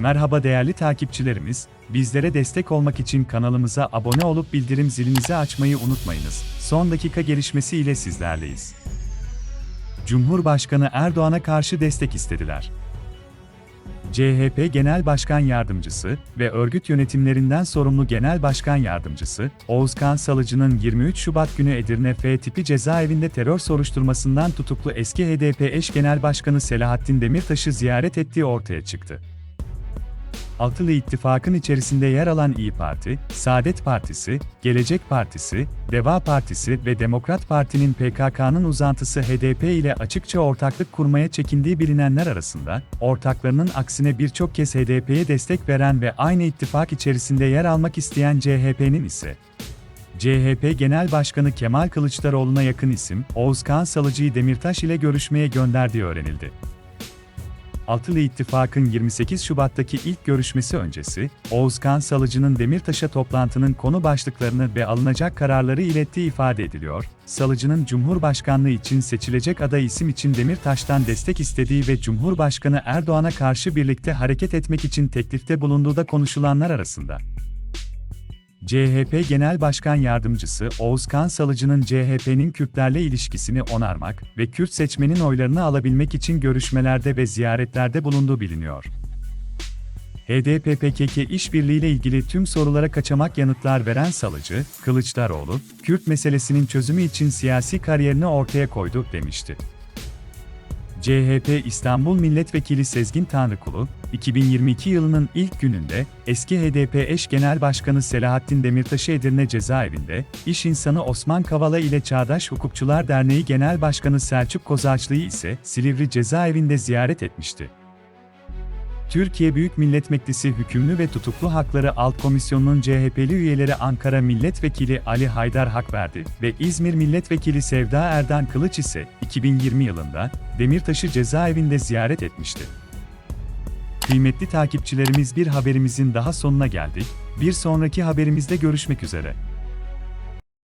Merhaba değerli takipçilerimiz, bizlere destek olmak için kanalımıza abone olup bildirim zilinizi açmayı unutmayınız. Son dakika gelişmesi ile sizlerleyiz. Cumhurbaşkanı Erdoğan'a karşı destek istediler. CHP Genel Başkan Yardımcısı ve örgüt yönetimlerinden sorumlu Genel Başkan Yardımcısı, Oğuzkan Salıcı'nın 23 Şubat günü Edirne F tipi cezaevinde terör soruşturmasından tutuklu eski HDP eş genel başkanı Selahattin Demirtaş'ı ziyaret ettiği ortaya çıktı. Altılı İttifak'ın içerisinde yer alan İyi Parti, Saadet Partisi, Gelecek Partisi, Deva Partisi ve Demokrat Parti'nin PKK'nın uzantısı HDP ile açıkça ortaklık kurmaya çekindiği bilinenler arasında, ortaklarının aksine birçok kez HDP'ye destek veren ve aynı ittifak içerisinde yer almak isteyen CHP'nin ise CHP Genel Başkanı Kemal Kılıçdaroğlu'na yakın isim, Oğuzkan Salıcı'yı Demirtaş ile görüşmeye gönderdiği öğrenildi. Altılı İttifak'ın 28 Şubat'taki ilk görüşmesi öncesi, Oğuzkan Salıcı'nın Demirtaş'a toplantının konu başlıklarını ve alınacak kararları ilettiği ifade ediliyor. Salıcı'nın Cumhurbaşkanlığı için seçilecek aday isim için Demirtaş'tan destek istediği ve Cumhurbaşkanı Erdoğan'a karşı birlikte hareket etmek için teklifte bulunduğu da konuşulanlar arasında. CHP Genel Başkan Yardımcısı Oğuzkan Salıcı'nın CHP'nin Kürtlerle ilişkisini onarmak ve Kürt seçmenin oylarını alabilmek için görüşmelerde ve ziyaretlerde bulunduğu biliniyor. HDP-PKK işbirliğiyle ilgili tüm sorulara kaçamak yanıtlar veren Salıcı, Kılıçdaroğlu, Kürt meselesinin çözümü için siyasi kariyerini ortaya koydu demişti. CHP İstanbul Milletvekili Sezgin Tanrıkulu, 2022 yılının ilk gününde eski HDP eş genel başkanı Selahattin Demirtaş'ı Edirne cezaevinde, iş insanı Osman Kavala ile Çağdaş Hukukçular Derneği Genel Başkanı Selçuk Kozağaçlı'yı ise Silivri cezaevinde ziyaret etmişti. Türkiye Büyük Millet Meclisi Hükümlü ve Tutuklu Hakları Alt Komisyonu'nun CHP'li üyeleri Ankara Milletvekili Ali Haydar Hakverdi ve İzmir Milletvekili Sevda Erdan Kılıç ise 2020 yılında Demirtaş'ı cezaevinde ziyaret etmişti. Kıymetli takipçilerimiz bir haberimizin daha sonuna geldik. Bir sonraki haberimizde görüşmek üzere.